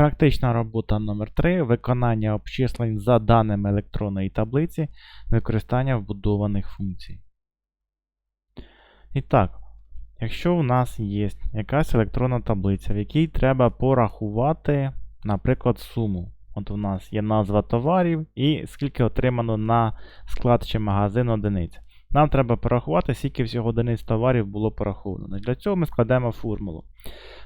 Практична робота номер 3 Виконання обчислень за даними електронної таблиці, використання вбудованих функцій. І так, якщо у нас є якась електронна таблиця, в якій треба порахувати, наприклад, суму. От у нас є назва товарів і скільки отримано на склад чи магазин одиниць. Нам треба порахувати, скільки всього одиниць товарів було пораховано. Для цього ми складемо формулу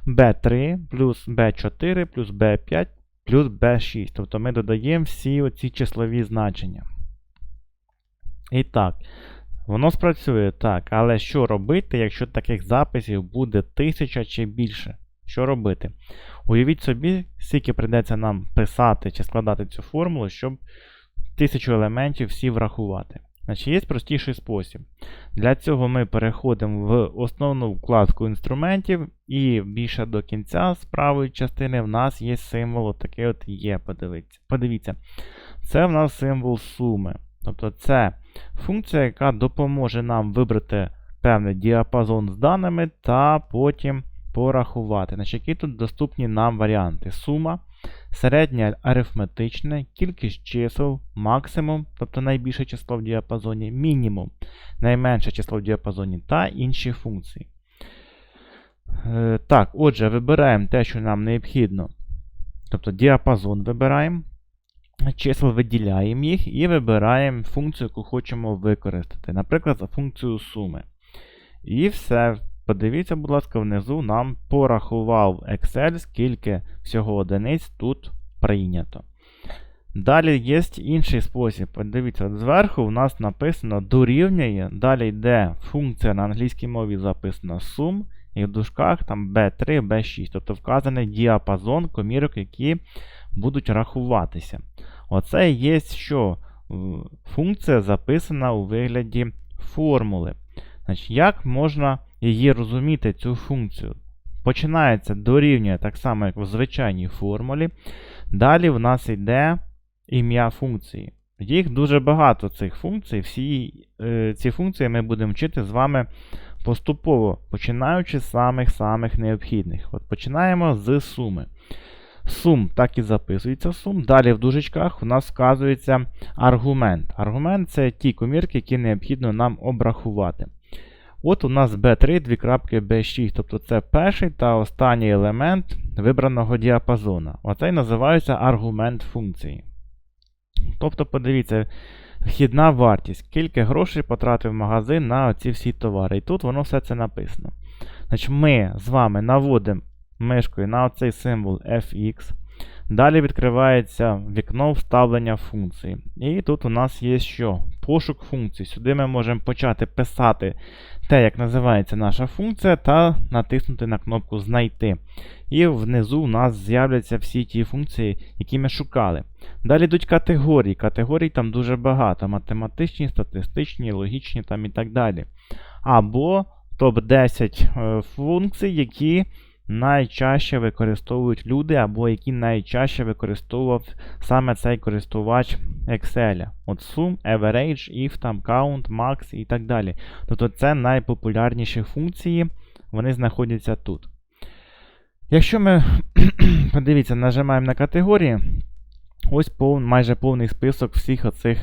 B3 плюс B4 плюс B5 плюс B6. Тобто ми додаємо всі оці числові значення. І так, воно спрацює так, але що робити, якщо таких записів буде тисяча чи більше? Що робити? Уявіть собі, скільки прийдеться нам писати чи складати цю формулу, щоб тисячу елементів всі врахувати. Значить, Є простіший спосіб. Для цього ми переходимо в основну вкладку інструментів, і більше до кінця з правої частини в нас є символ такий от є. Подивіться. Подивіться. Це в нас символ суми. Тобто це функція, яка допоможе нам вибрати певний діапазон з даними та потім порахувати. Значить, Які тут доступні нам варіанти? Сума, середнє арифметичне, кількість чисел, максимум, тобто найбільше число в діапазоні, мінімум, найменше число в діапазоні та інші функції. Е, так, отже, вибираємо те, що нам необхідно. Тобто діапазон вибираємо, чисел виділяємо їх і вибираємо функцію, яку хочемо використати. Наприклад, функцію суми. І все. Подивіться, будь ласка, внизу нам порахував Excel, скільки всього одиниць тут прийнято. Далі є інший спосіб. Подивіться, зверху у нас написано дорівнює. Далі йде функція на англійській мові записана sum, і в дужках там B3, B6. Тобто вказаний діапазон комірок, які будуть рахуватися. Оце є що? Функція записана у вигляді формули. Значить, Як можна її розуміти, цю функцію? Починається дорівнює так само, як в звичайній формулі. Далі в нас йде ім'я функції. Їх дуже багато цих функцій. Всі е, ці функції ми будемо вчити з вами поступово, починаючи з самих-самих необхідних. От Починаємо з суми. Сум так і записується сум. Далі в дужечках у нас вказується аргумент. Аргумент це ті комірки, які необхідно нам обрахувати. От у нас B3, 2 B6, тобто це перший та останній елемент вибраного діапазона. Оцей називається аргумент функції. Тобто, подивіться, вхідна вартість, скільки грошей потратив магазин на оці всі товари. І тут воно все це написано. Значить, Ми з вами наводимо мишкою на оцей символ fx. Далі відкривається вікно вставлення функції. І тут у нас є що? Пошук функцій. Сюди ми можемо почати писати те, як називається наша функція, та натиснути на кнопку Знайти. І внизу у нас з'являться всі ті функції, які ми шукали. Далі йдуть категорії. Категорій там дуже багато: математичні, статистичні, логічні там і так далі. Або топ-10 е, функцій, які найчаще використовують люди, або які найчаще використовував саме цей користувач Excel. От sum, average, if, там, count, max і так далі. Тобто це найпопулярніші функції, вони знаходяться тут. Якщо ми, подивіться, нажимаємо на категорії, ось пов, майже повний список всіх оцих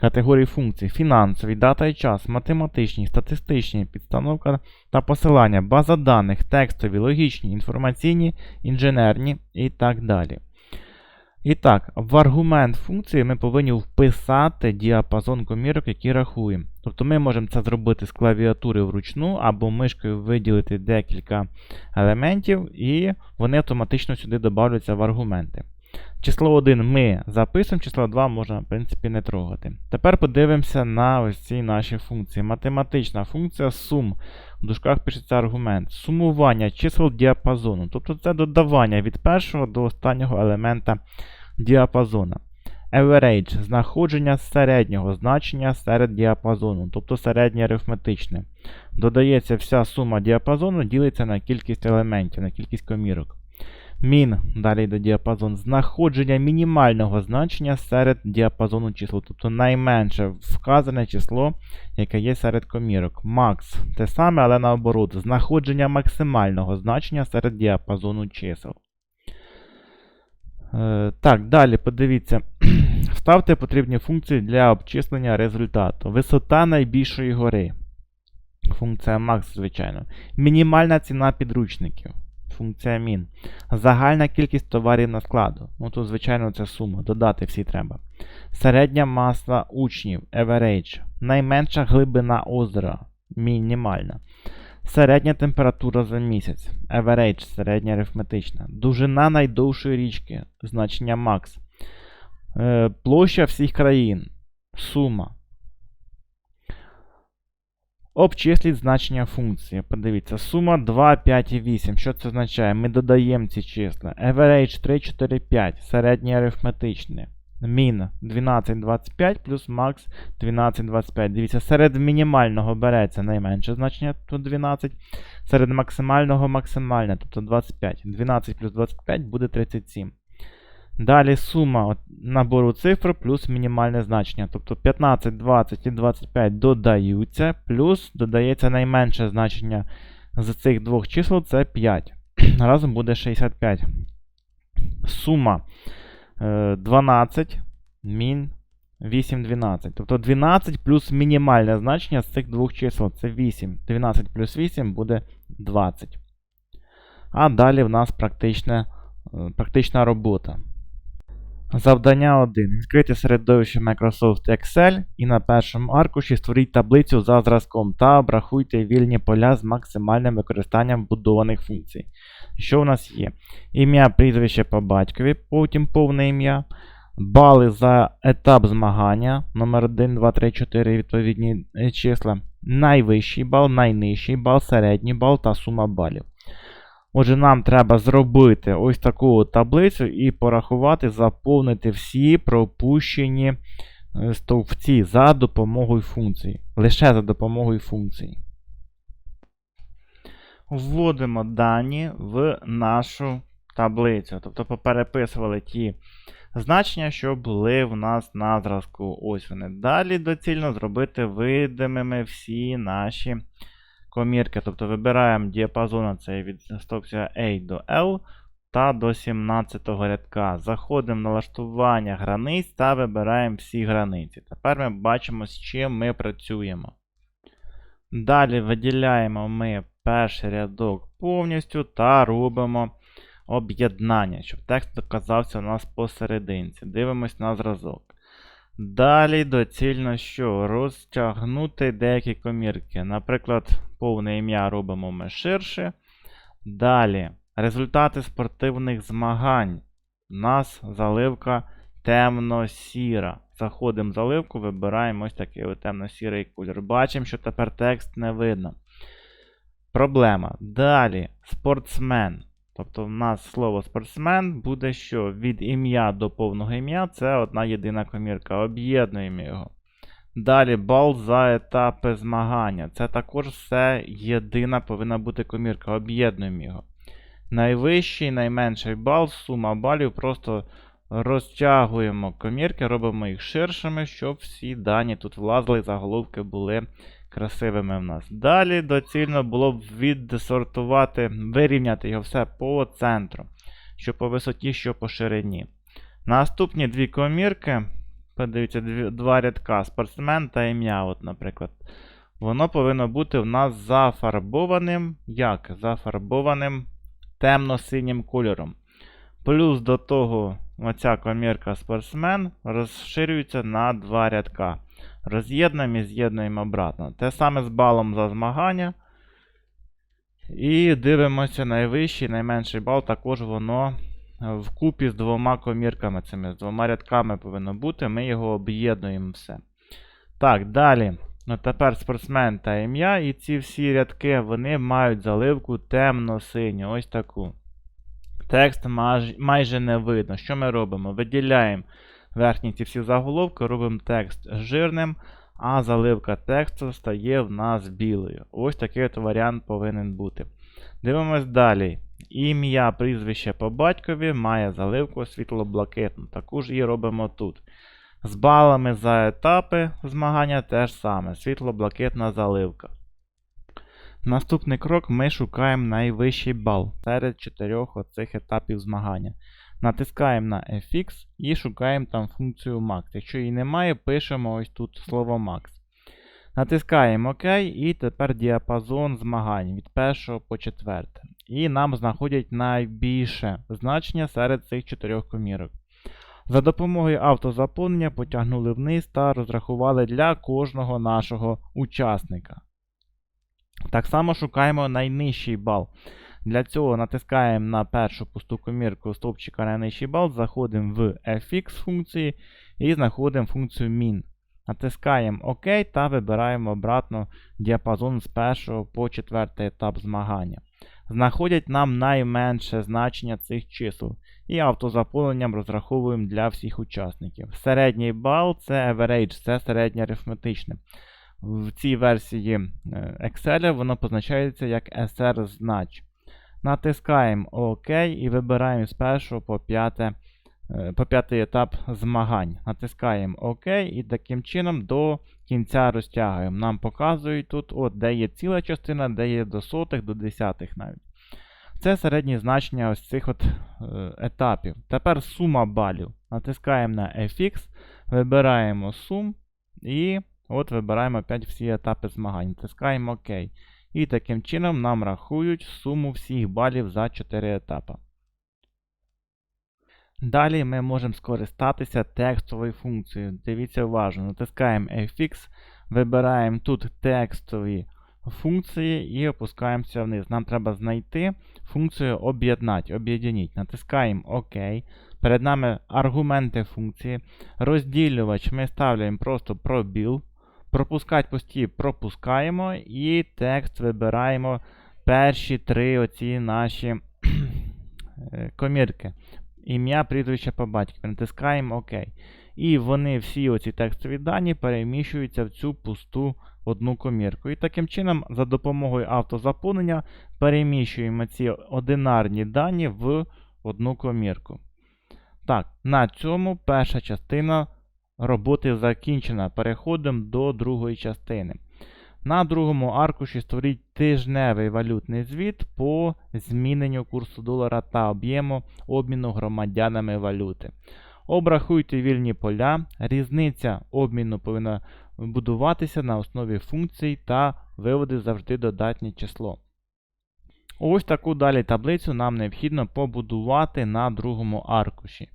категорій функцій: фінансові, дата і час, математичні, статистичні, підстановка та посилання, база даних, текстові, логічні, інформаційні, інженерні і так далі. І так, в аргумент функції ми повинні вписати діапазон комірок, які рахуємо. Тобто ми можемо це зробити з клавіатури вручну або мишкою виділити декілька елементів, і вони автоматично сюди додаються в аргументи. Число 1 ми записуємо, число 2 можна, в принципі, не трогати. Тепер подивимося на ось ці наші функції. Математична функція сум. В дужках пишеться аргумент. Сумування чисел діапазону. Тобто це додавання від першого до останнього елемента діапазона. Average знаходження середнього значення серед діапазону, тобто середнє арифметичне. Додається вся сума діапазону, ділиться на кількість елементів, на кількість комірок. Мін, далі йде діапазон, знаходження мінімального значення серед діапазону числа, тобто найменше вказане число, яке є серед комірок. Макс те саме, але наоборот, знаходження максимального значення серед діапазону чисел. Е, так, далі подивіться. Вставте потрібні функції для обчислення результату. Висота найбільшої гори. Функція max, звичайно. Мінімальна ціна підручників. Функція min. Загальна кількість товарів на складу. Ну тут, звичайно, це сума. Додати всі треба. Середня маса учнів. Average. Найменша глибина озера. Мінімальна. Середня температура за місяць. Average, середня арифметична. Довжина найдовшої річки. Значення max. Е, площа всіх країн. Сума. Обчисліть значення функції. Подивіться, сума 2, 5 і 8. Що це означає? Ми додаємо ці числа. Average 3, 4, 5. Середнє арифметичне. Min 12, 25 плюс max 12, 25. Дивіться, серед мінімального береться найменше значення, тут 12. Серед максимального максимальне, тобто 25. 12 плюс 25 буде 37. Далі сума набору цифр плюс мінімальне значення. Тобто 15, 20 і 25 додаються, плюс додається найменше значення з цих двох чисел це 5. Разом буде 65. Сума е, 12, мін 8, 12. Тобто 12 плюс мінімальне значення з цих двох чисел це 8. 12 плюс 8 буде 20. А далі в нас практична, е, практична робота. Завдання 1. Відкрийте середовище Microsoft Excel і на першому аркуші створіть таблицю за зразком та обрахуйте вільні поля з максимальним використанням вбудованих функцій. Що у нас є? Ім'я, прізвище по батькові, потім повне ім'я. Бали за етап змагання. Номер 1, 2, 3, 4 відповідні е, числа. Найвищий бал, найнижчий бал, середній бал та сума балів. Отже, нам треба зробити ось таку таблицю і порахувати, заповнити всі пропущені е, стовпці за допомогою функції. Лише за допомогою функції. Вводимо дані в нашу таблицю. Тобто попереписували ті значення, що були в нас на зразку. Ось вони. Далі доцільно зробити видимими всі наші комірки. Тобто вибираємо діапазон цей від стопця A до L та до 17 рядка. Заходимо в налаштування границь та вибираємо всі границі. Тепер ми бачимо, з чим ми працюємо. Далі виділяємо ми перший рядок повністю та робимо об'єднання, щоб текст оказався у нас посерединці. Дивимось на зразок. Далі доцільно що? Розтягнути деякі комірки. Наприклад, повне ім'я робимо ми ширше. Далі, результати спортивних змагань. У нас заливка темно-сіра. Заходимо в заливку, вибираємо ось такий темно-сірий кольор. Бачимо, що тепер текст не видно. Проблема. Далі, спортсмен. Тобто, в нас слово спортсмен буде що? Від ім'я до повного ім'я це одна єдина комірка. Об'єднуємо його. Далі бал за етапи змагання. Це також все єдина повинна бути комірка. Об'єднуємо його. Найвищий, найменший бал, сума балів. Просто розтягуємо комірки, робимо їх ширшими, щоб всі дані тут влазили, заголовки були красивими в нас. Далі доцільно було б відсортувати, вирівняти його все по центру. Що по висоті, що по ширині. Наступні дві комірки. Подивіться, дві, два рядка спортсмен та ім'я, от, наприклад. Воно повинно бути в нас зафарбованим. Як? Зафарбованим темно-синім кольором. Плюс до того, оця комірка спортсмен розширюється на два рядка. Роз'єднуємо і з'єднуємо обратно. Те саме з балом за змагання. І дивимося найвищий, найменший бал. Також воно вкупі з двома комірками, цими, з двома рядками повинно бути. Ми його об'єднуємо все. Так, далі. Ну, Тепер спортсмен та ім'я. І ці всі рядки вони мають заливку темно-синю. Ось таку. Текст майже не видно. Що ми робимо? Виділяємо верхні ці всі заголовки, робимо текст жирним, а заливка тексту стає в нас білою. Ось такий от варіант повинен бути. Дивимось далі. Ім'я, прізвище по батькові має заливку світло-блакитну. Таку ж і робимо тут. З балами за етапи змагання теж саме. Світло-блакитна заливка. Наступний крок ми шукаємо найвищий бал серед чотирьох оцих етапів змагання. Натискаємо на fx і шукаємо там функцію max. Якщо її немає, пишемо ось тут слово max. Натискаємо ОК, і тепер діапазон змагань від 1 по 4. І нам знаходять найбільше значення серед цих чотирьох комірок. За допомогою автозаповнення потягнули вниз та розрахували для кожного нашого учасника. Так само шукаємо найнижчий бал. Для цього натискаємо на першу пусту комірку стовпчика найнижчий бал, заходимо в fx функції і знаходимо функцію min. Натискаємо ОК та вибираємо обратно діапазон з 1 по 4 етап змагання. Знаходять нам найменше значення цих чисел. І автозаповненням розраховуємо для всіх учасників. Середній бал це average, це середнє арифметичне. В цій версії Excel воно позначається як SR знач. Натискаємо ОК і вибираємо з 1 по 5 по п'ятий етап змагань. Натискаємо ОК і таким чином до кінця розтягуємо. Нам показують тут, от, де є ціла частина, де є до сотих, до десятих навіть. Це середні значення ось цих от е, етапів. Тепер сума балів. Натискаємо на FX, вибираємо сум і от вибираємо опять всі етапи змагань. Натискаємо ОК. І таким чином нам рахують суму всіх балів за 4 етапи. Далі ми можемо скористатися текстовою функцією. Дивіться уважно, натискаємо FX, вибираємо тут текстові функції і опускаємося вниз. Нам треба знайти функцію об'єднати, об'єдніть. Натискаємо ОК. Перед нами аргументи функції. Розділювач ми ставляємо просто пробіл. Пропускати пості пропускаємо і текст вибираємо перші три оці наші комірки. Ім'я, прізвище по батькові. Натискаємо ОК. І вони всі оці текстові дані переміщуються в цю пусту одну комірку. І таким чином, за допомогою автозаповнення, переміщуємо ці одинарні дані в одну комірку. Так, на цьому перша частина роботи закінчена. Переходимо до другої частини. На другому аркуші створіть тижневий валютний звіт по зміненню курсу долара та об'єму обміну громадянами валюти. Обрахуйте вільні поля. Різниця обміну повинна будуватися на основі функцій та виводи завжди додатнє число. Ось таку далі таблицю нам необхідно побудувати на другому аркуші.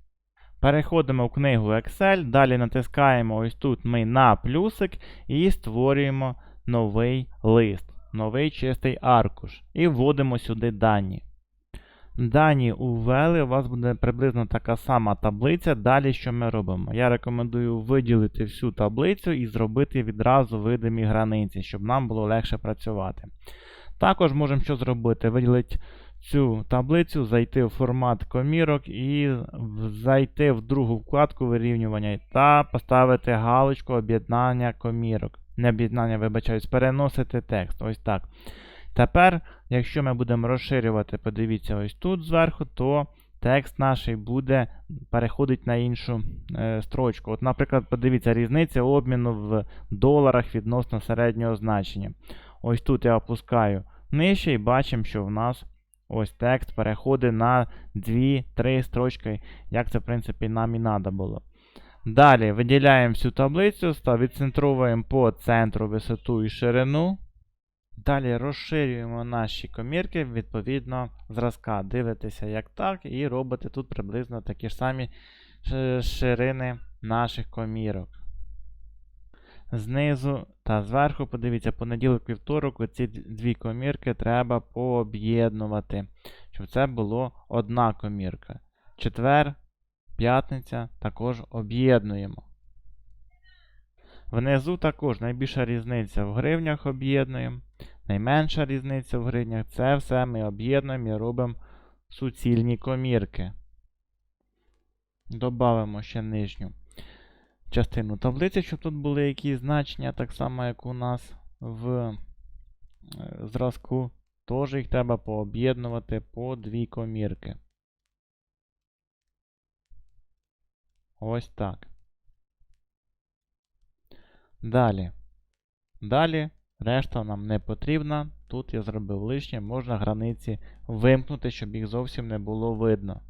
Переходимо в книгу Excel, далі натискаємо ось тут ми на плюсик і створюємо новий лист, новий чистий аркуш. І вводимо сюди дані. Дані увели, у вас буде приблизно така сама таблиця. Далі що ми робимо? Я рекомендую виділити всю таблицю і зробити відразу видимі границі, щоб нам було легше працювати. Також можемо що зробити? Виділити цю таблицю, зайти в формат комірок і зайти в другу вкладку вирівнювання та поставити галочку об'єднання комірок. Не об'єднання, вибачаюсь, переносити текст. Ось так. Тепер, якщо ми будемо розширювати, подивіться ось тут зверху, то текст наш буде переходити на іншу е, строчку. От, Наприклад, подивіться, різниця обміну в доларах відносно середнього значення. Ось тут я опускаю нижче і бачимо, що в нас ось текст переходить на 2-3 строчки, як це, в принципі, нам і треба було. Далі виділяємо всю таблицю, відцентровуємо по центру висоту і ширину. Далі розширюємо наші комірки відповідно зразка. Дивитеся, як так, і робите тут приблизно такі ж самі ширини наших комірок. Знизу та зверху, подивіться, понеділок вівторок оці дві комірки треба пооб'єднувати, щоб це було одна комірка. Четвер, п'ятниця також об'єднуємо. Внизу також найбільша різниця в гривнях об'єднуємо. Найменша різниця в гривнях це все ми об'єднуємо і робимо суцільні комірки. Добавимо ще нижню частину таблиці, щоб тут були якісь значення, так само, як у нас в е, зразку. Тож їх треба пооб'єднувати по дві комірки. Ось так. Далі. Далі решта нам не потрібна. Тут я зробив лишнє, можна границі вимкнути, щоб їх зовсім не було видно.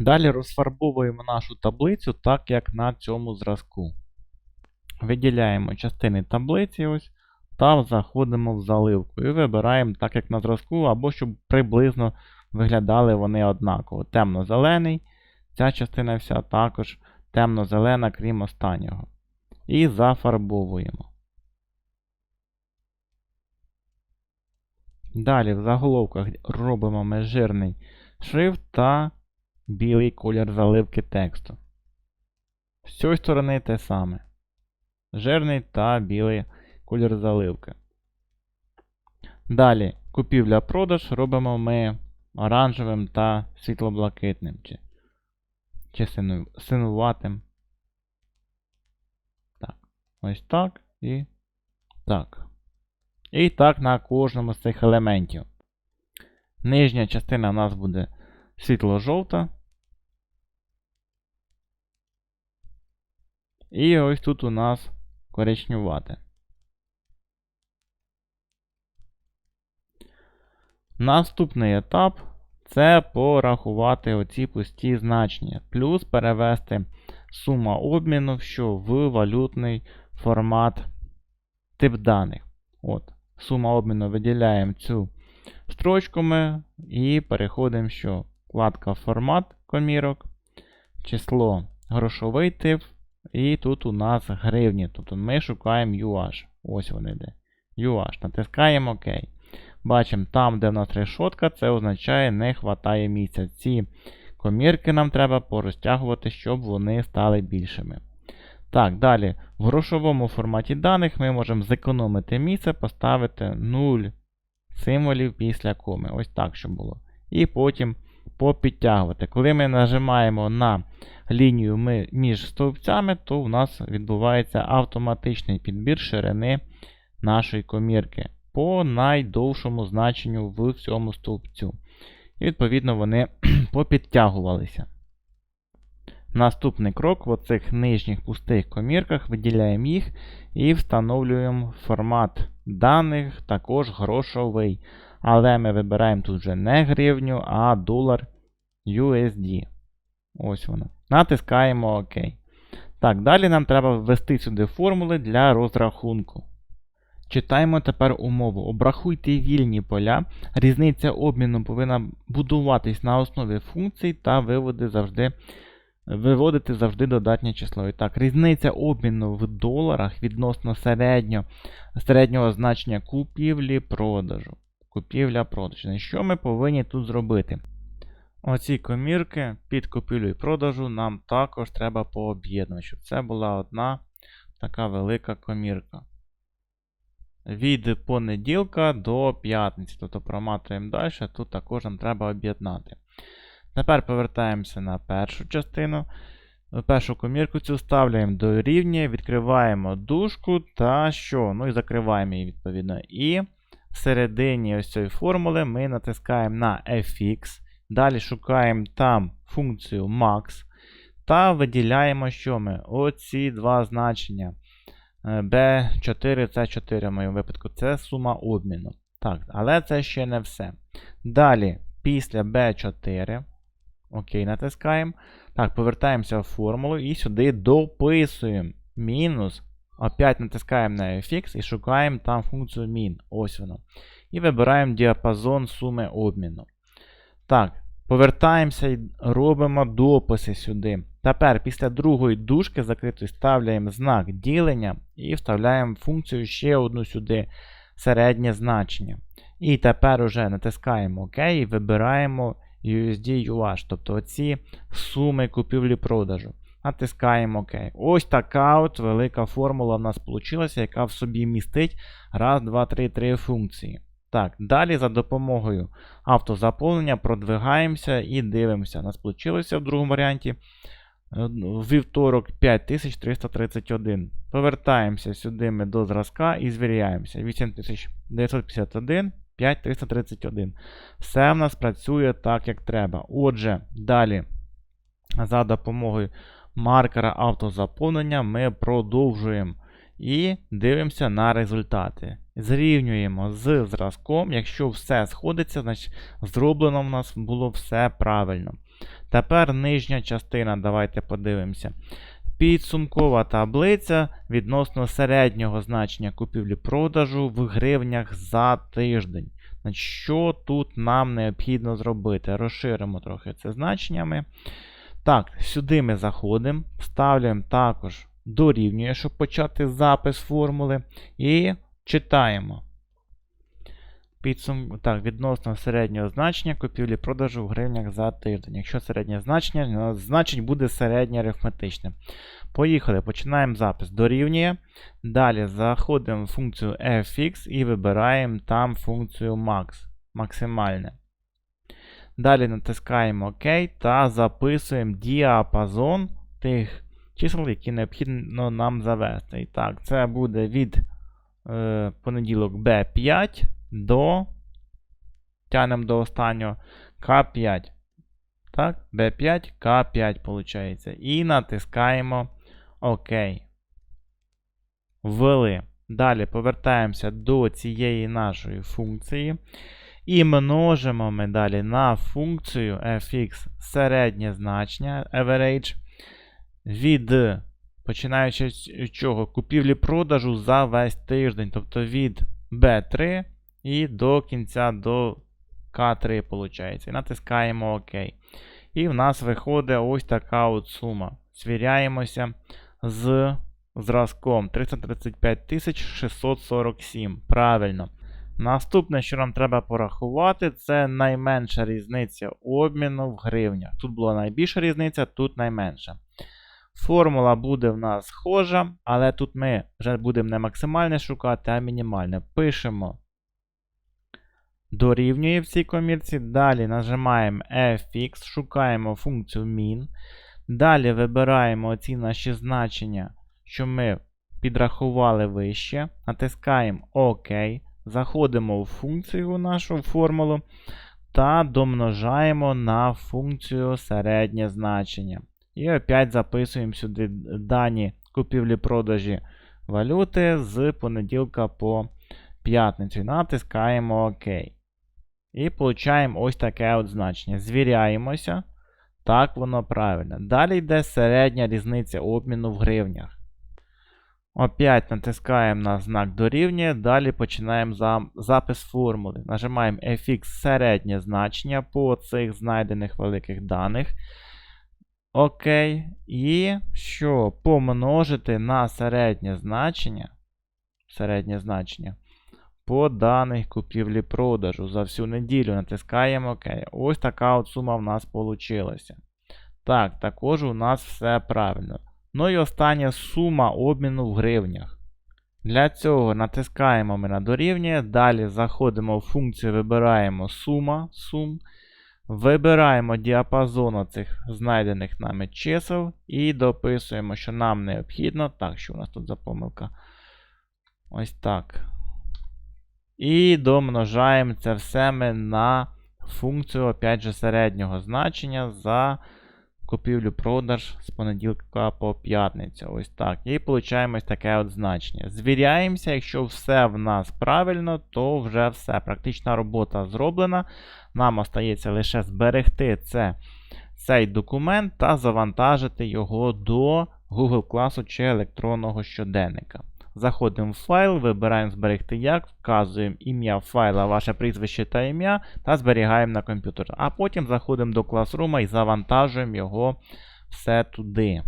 Далі розфарбовуємо нашу таблицю так, як на цьому зразку. Виділяємо частини таблиці ось, та заходимо в заливку. І вибираємо так, як на зразку, або щоб приблизно виглядали вони однаково. Темно-зелений. Ця частина вся також темно-зелена, крім останнього. І зафарбовуємо. Далі в заголовках робимо ми жирний шрифт та білий колір заливки тексту. З цієї сторони те саме. Жирний та білий колір заливки. Далі купівля-продаж робимо ми оранжевим та світло-блакитним. Чи, чи сину, синуватим. Так. Ось так і так. І так на кожному з цих елементів. Нижня частина у нас буде світло-жовта. І ось тут у нас коричнювате. Наступний етап це порахувати оці пусті значення, плюс перевести сума обміну що в валютний формат тип даних. От, Сума обміну виділяємо цю строчку і переходимо, що вкладка формат комірок, число грошовий тип, і тут у нас гривні. Тобто ми шукаємо UH. Ось вони де. UH. Натискаємо ОК. Бачимо, там, де в нас решотка, це означає, не вистачає місця. Ці комірки нам треба порозтягувати, щоб вони стали більшими. Так, далі. В грошовому форматі даних ми можемо зекономити місце, поставити 0 символів після коми. Ось так, щоб було. І потім попідтягувати. Коли ми нажимаємо на лінію між стовпцями, то у нас відбувається автоматичний підбір ширини нашої комірки по найдовшому значенню в цьому стовпцю. І, відповідно, вони попідтягувалися. Наступний крок в оцих нижніх пустих комірках виділяємо їх і встановлюємо формат даних, також грошовий. Але ми вибираємо тут вже не гривню, а долар USD. Ось воно. Натискаємо ОК. Так, далі нам треба ввести сюди формули для розрахунку. Читаємо тепер умову. Обрахуйте вільні поля. Різниця обміну повинна будуватись на основі функцій та виводи завжди, виводити завжди додатнє число. І так, різниця обміну в доларах відносно середньо, середнього значення купівлі-продажу. Купівля-продаж. Що ми повинні тут зробити? Оці комірки під купівлю і продажу нам також треба пооб'єднувати, щоб це була одна така велика комірка. Від понеділка до п'ятниці. Тобто проматуємо далі, тут також нам треба об'єднати. Тепер повертаємося на першу частину. Першу комірку цю ставляємо до рівня, відкриваємо дужку та що? Ну і закриваємо її, відповідно. І всередині ось цієї формули ми натискаємо на fx. Далі шукаємо там функцію max. Та виділяємо, що ми? Оці два значення. B4, C4 в моєму випадку, це сума обміну. Так, Але це ще не все. Далі, після B4. Окей, натискаємо. Так, повертаємося в формулу і сюди дописуємо мінус. Опять натискаємо на fx і шукаємо там функцію min. Ось воно. І вибираємо діапазон суми обміну. Так, повертаємося і робимо дописи сюди. Тепер після другої дужки закритої ставляємо знак ділення і вставляємо функцію ще одну сюди середнє значення. І тепер уже натискаємо ОК і вибираємо USD UH, тобто оці суми купівлі-продажу. Натискаємо ОК. Ось така от велика формула в нас вийшла, яка в собі містить раз, два, три, три функції. Так, далі за допомогою автозаповнення продвигаємося і дивимося. У нас вийшло в другому варіанті. Вівторок 5331. Повертаємося сюди ми до зразка і звіряємося. 8951, 5331. Все в нас працює так, як треба. Отже, далі, за допомогою маркера автозаповнення, ми продовжуємо і дивимося на результати. Зрівнюємо з зразком. Якщо все сходиться, значить зроблено в нас було все правильно. Тепер нижня частина, давайте подивимося. Підсумкова таблиця відносно середнього значення купівлі-продажу в гривнях за тиждень. Що тут нам необхідно зробити? Розширимо трохи це значеннями. Так, сюди ми заходимо, вставляємо також дорівнює, щоб почати запис формули. І читаємо. Підсум... Так, відносно середнього значення купівлі-продажу в гривнях за тиждень. Якщо середнє значення, значить буде середнє арифметичне. Поїхали, починаємо запис. Дорівнює. Далі заходимо в функцію fx і вибираємо там функцію max. Максимальне. Далі натискаємо ОК та записуємо діапазон тих чисел, які необхідно нам завести. І так, це буде від е, понеділок B5 до. Тянемо до останнього К5. Так, B5, К5 виходить. І натискаємо ОК. Ввели. Далі повертаємося до цієї нашої функції. І множимо ми далі на функцію fx середнє значення average від, починаючи з чого? Купівлі-продажу за весь тиждень. Тобто від B3 і до кінця до К3, виходить. І натискаємо ОК. І в нас виходить ось така от сума. Звіряємося з зразком 335 647. Правильно. Наступне, що нам треба порахувати, це найменша різниця обміну в гривнях. Тут була найбільша різниця, тут найменша. Формула буде в нас схожа, але тут ми вже будемо не максимальне шукати, а мінімальне. Пишемо дорівнює в цій комірці. Далі нажимаємо fx, шукаємо функцію min. Далі вибираємо ці наші значення, що ми підрахували вище. Натискаємо ОК. Заходимо в функцію нашу формулу та домножаємо на функцію середнє значення. І опять записуємо сюди дані купівлі-продажі валюти з понеділка по п'ятницю. Натискаємо ОК. І получаємо ось таке от значення. Звіряємося. Так, воно правильно. Далі йде середня різниця обміну в гривнях. Опять натискаємо на знак дорівнює. Далі починаємо за... запис формули. Нажимаємо fx середнє значення по цих знайдених великих даних. Окей. І що? Помножити на середнє значення. Середнє значення по даних купівлі-продажу за всю неділю. Натискаємо ОК. Ось така от сума в нас вийшла. Так, також у нас все правильно. Ну і остання сума обміну в гривнях. Для цього натискаємо ми на дорівнює. Далі заходимо в функцію, вибираємо сума, сум. Вибираємо діапазон цих знайдених нами чисел і дописуємо, що нам необхідно. Так, що у нас тут за помилка? Ось так. І домножаємо це все ми на функцію, опять же, середнього значення за купівлю-продаж з понеділка по п'ятницю. Ось так. І ось таке от значення. Звіряємося, якщо все в нас правильно, то вже все. Практична робота зроблена. Нам остається лише зберегти це, цей документ та завантажити його до Google класу чи електронного щоденника. Заходимо в файл, вибираємо зберегти як, вказуємо ім'я файла, ваше прізвище та ім'я та зберігаємо на комп'ютер. А потім заходимо до Classroom і завантажуємо його все туди.